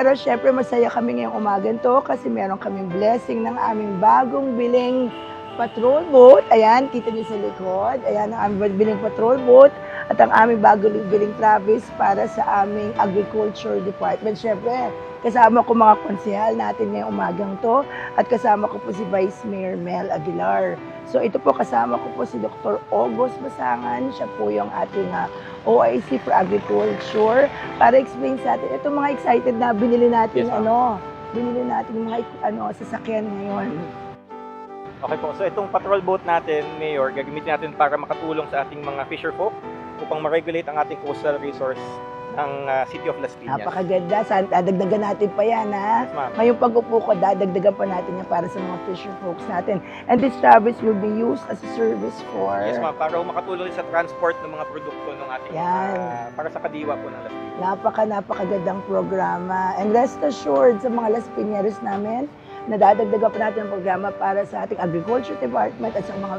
Pero syempre masaya kami ngayong umagan to kasi meron kaming blessing ng aming bagong biling patrol boat. Ayan, kita niyo sa likod. Ayan ang aming biling patrol boat at ang aming bagong biling Travis para sa aming agriculture department. Syempre, kasama ko mga konsehal natin ngayong umagang to at kasama ko po si Vice Mayor Mel Aguilar. So ito po kasama ko po si Dr. August Basangan. Siya po yung ating ah, OIC for Agriculture para explain sa atin. Ito mga excited na binili natin Yes, ano, binili natin mga ano, sasakyan ngayon. Okay po, so itong patrol boat natin, Mayor, gagamitin natin para makatulong sa ating mga fisher folk upang ma-regulate ang ating coastal resource ng ah, City of Las Piñas. Napakaganda. Saan, dadagdagan natin pa yan, ha? Yes, ma'am. Ngayong pag-upo ko, dadagdagan pa natin yan para sa mga fisher folks natin. And this Travis will be used as a service for... Yes, ma'am. Para makatulong sa transport ng mga produkto ng ating Yan. ah, para sa kadiwa po ng Las Piñas. Napaka, napakagandang programa. And rest assured sa mga Las Piñeros namin, na dadagdagan pa natin ang programa para sa ating agriculture department at sa mga,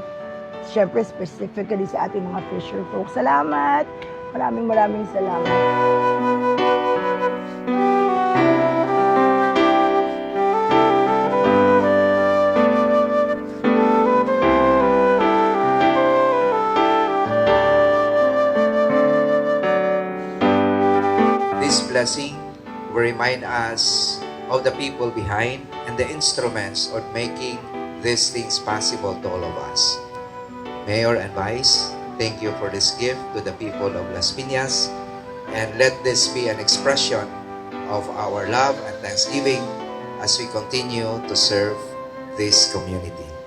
syempre specifically sa ating mga fisher folks. Salamat! Maraming maraming salamat. This blessing will remind us of the people behind and the instruments of making these things possible to all of us. Mayor and Vice, thank you for this gift to the people of Las Piñas and let this be an expression of our love and thanksgiving as we continue to serve this community.